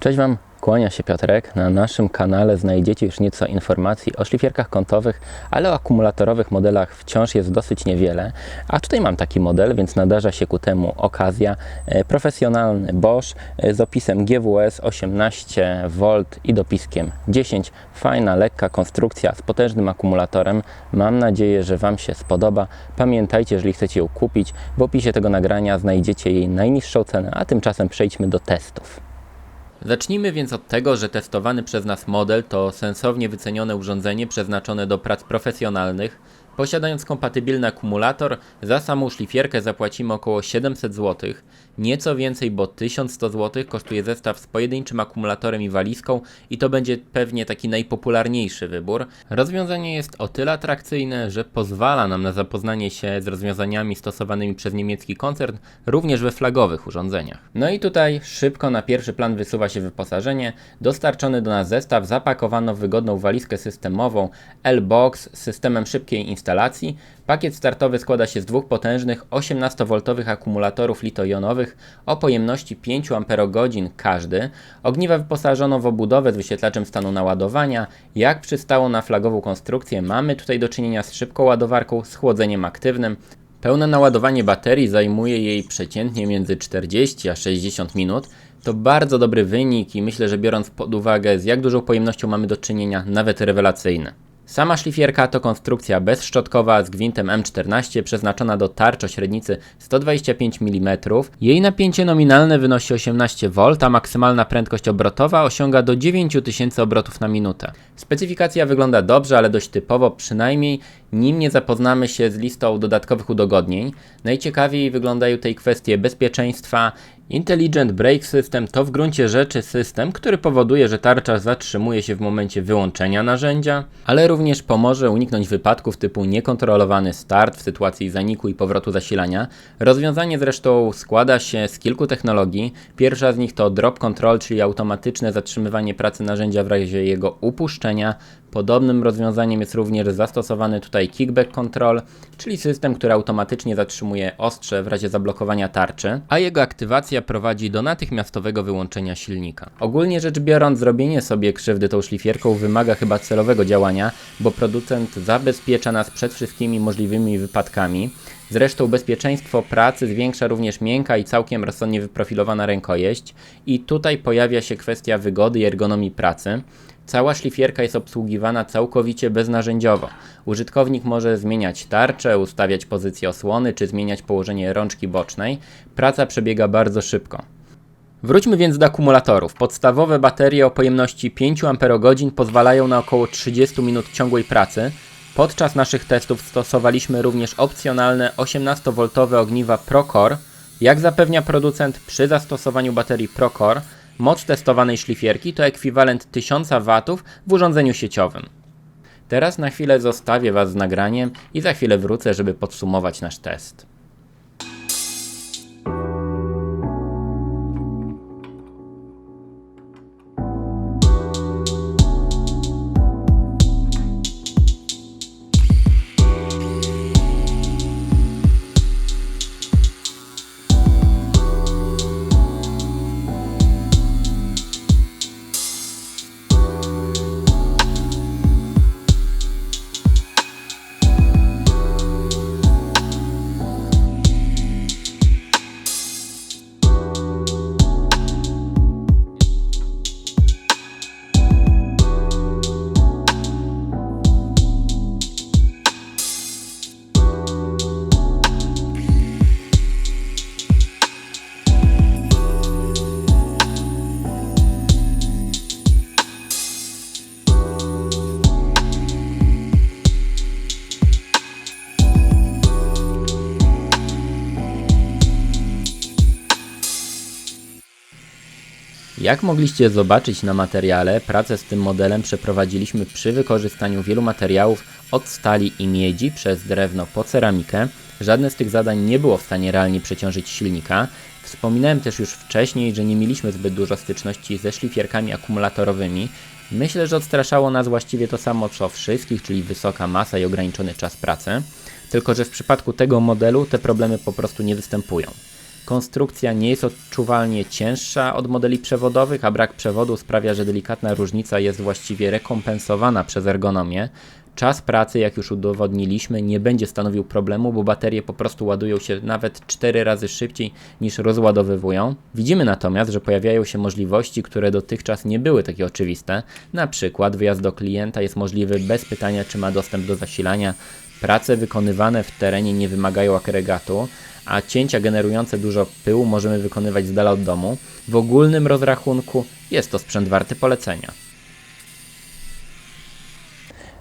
Cześć Wam, kłania się Piotrek. Na naszym kanale znajdziecie już nieco informacji o szlifierkach kątowych, ale o akumulatorowych modelach wciąż jest dosyć niewiele. A tutaj mam taki model, więc nadarza się ku temu okazja. E, Profesjonalny Bosch e, z opisem GWS 18V i dopiskiem 10. Fajna, lekka konstrukcja z potężnym akumulatorem. Mam nadzieję, że Wam się spodoba. Pamiętajcie, jeżeli chcecie ją kupić, w opisie tego nagrania znajdziecie jej najniższą cenę, a tymczasem przejdźmy do testów. Zacznijmy więc od tego, że testowany przez nas model to sensownie wycenione urządzenie przeznaczone do prac profesjonalnych. Posiadając kompatybilny akumulator, za samą szlifierkę zapłacimy około 700 zł. Nieco więcej, bo 1100 zł kosztuje zestaw z pojedynczym akumulatorem i walizką i to będzie pewnie taki najpopularniejszy wybór. Rozwiązanie jest o tyle atrakcyjne, że pozwala nam na zapoznanie się z rozwiązaniami stosowanymi przez niemiecki koncern również we flagowych urządzeniach. No i tutaj szybko na pierwszy plan wysuwa się wyposażenie. Dostarczony do nas zestaw zapakowano w wygodną walizkę systemową L-Box z systemem szybkiej instalacji. Pakiet startowy składa się z dwóch potężnych 18V akumulatorów litojonowych o pojemności 5 Ah każdy. Ogniwa wyposażono w obudowę z wyświetlaczem stanu naładowania. Jak przystało na flagową konstrukcję, mamy tutaj do czynienia z szybką ładowarką z chłodzeniem aktywnym. Pełne naładowanie baterii zajmuje jej przeciętnie między 40 a 60 minut. To bardzo dobry wynik i myślę, że biorąc pod uwagę z jak dużą pojemnością mamy do czynienia, nawet rewelacyjny. Sama szlifierka to konstrukcja bezszczotkowa z gwintem M14 przeznaczona do tarcz o średnicy 125 mm. Jej napięcie nominalne wynosi 18 V, a maksymalna prędkość obrotowa osiąga do 9000 obrotów na minutę. Specyfikacja wygląda dobrze, ale dość typowo, przynajmniej nim nie zapoznamy się z listą dodatkowych udogodnień. Najciekawiej wyglądają tutaj kwestie bezpieczeństwa. Intelligent Brake System to w gruncie rzeczy system, który powoduje, że tarcza zatrzymuje się w momencie wyłączenia narzędzia, ale również pomoże uniknąć wypadków typu niekontrolowany start w sytuacji zaniku i powrotu zasilania. Rozwiązanie zresztą składa się z kilku technologii. Pierwsza z nich to Drop Control, czyli automatyczne zatrzymywanie pracy narzędzia w razie jego upuszczenia. Podobnym rozwiązaniem jest również zastosowany tutaj Kickback Control, czyli system, który automatycznie zatrzymuje ostrze w razie zablokowania tarczy, a jego aktywacja prowadzi do natychmiastowego wyłączenia silnika. Ogólnie rzecz biorąc, zrobienie sobie krzywdy tą szlifierką wymaga chyba celowego działania, bo producent zabezpiecza nas przed wszystkimi możliwymi wypadkami. Zresztą bezpieczeństwo pracy zwiększa również miękka i całkiem rozsądnie wyprofilowana rękojeść i tutaj pojawia się kwestia wygody i ergonomii pracy. Cała szlifierka jest obsługiwana całkowicie beznarzędziowo. Użytkownik może zmieniać tarczę, ustawiać pozycję osłony czy zmieniać położenie rączki bocznej. Praca przebiega bardzo szybko. Wróćmy więc do akumulatorów. Podstawowe baterie o pojemności 5 Ah pozwalają na około 30 minut ciągłej pracy. Podczas naszych testów stosowaliśmy również opcjonalne 18V ogniwa Procore. Jak zapewnia producent przy zastosowaniu baterii Procore, moc testowanej szlifierki to ekwiwalent 1000 W w urządzeniu sieciowym. Teraz na chwilę zostawię Was z nagraniem i za chwilę wrócę, żeby podsumować nasz test. Jak mogliście zobaczyć na materiale, pracę z tym modelem przeprowadziliśmy przy wykorzystaniu wielu materiałów od stali i miedzi przez drewno po ceramikę. Żadne z tych zadań nie było w stanie realnie przeciążyć silnika. Wspominałem też już wcześniej, że nie mieliśmy zbyt dużo styczności ze szlifierkami akumulatorowymi. Myślę, że odstraszało nas właściwie to samo co wszystkich, czyli wysoka masa i ograniczony czas pracy. Tylko, że w przypadku tego modelu te problemy po prostu nie występują. Konstrukcja nie jest odczuwalnie cięższa od modeli przewodowych, a brak przewodu sprawia, że delikatna różnica jest właściwie rekompensowana przez ergonomię. Czas pracy, jak już udowodniliśmy, nie będzie stanowił problemu, bo baterie po prostu ładują się nawet 4 razy szybciej niż rozładowywują. Widzimy natomiast, że pojawiają się możliwości, które dotychczas nie były takie oczywiste. Na przykład wyjazd do klienta jest możliwy bez pytania, czy ma dostęp do zasilania. Prace wykonywane w terenie nie wymagają agregatu, a cięcia generujące dużo pyłu możemy wykonywać z dala od domu. W ogólnym rozrachunku jest to sprzęt warty polecenia.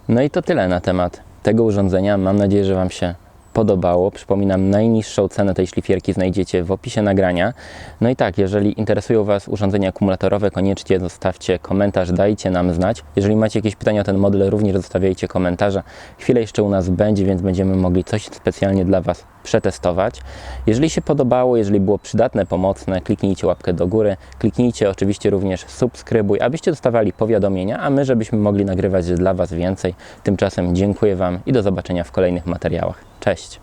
No i to tyle na temat tego urządzenia. Mam nadzieję, że Wam się podobało. Przypominam, najniższą cenę tej szlifierki znajdziecie w opisie nagrania. No i tak, jeżeli interesują Was urządzenia akumulatorowe, koniecznie zostawcie komentarz, dajcie nam znać. Jeżeli macie jakieś pytania o ten model, również zostawiajcie komentarze. Chwilę jeszcze u nas będzie, więc będziemy mogli coś specjalnie dla Was przetestować. Jeżeli się podobało, jeżeli było przydatne, pomocne, kliknijcie łapkę do góry. Kliknijcie oczywiście również subskrybuj, abyście dostawali powiadomienia, a my, żebyśmy mogli nagrywać dla Was więcej. Tymczasem dziękuję Wam i do zobaczenia w kolejnych materiałach. Cześć!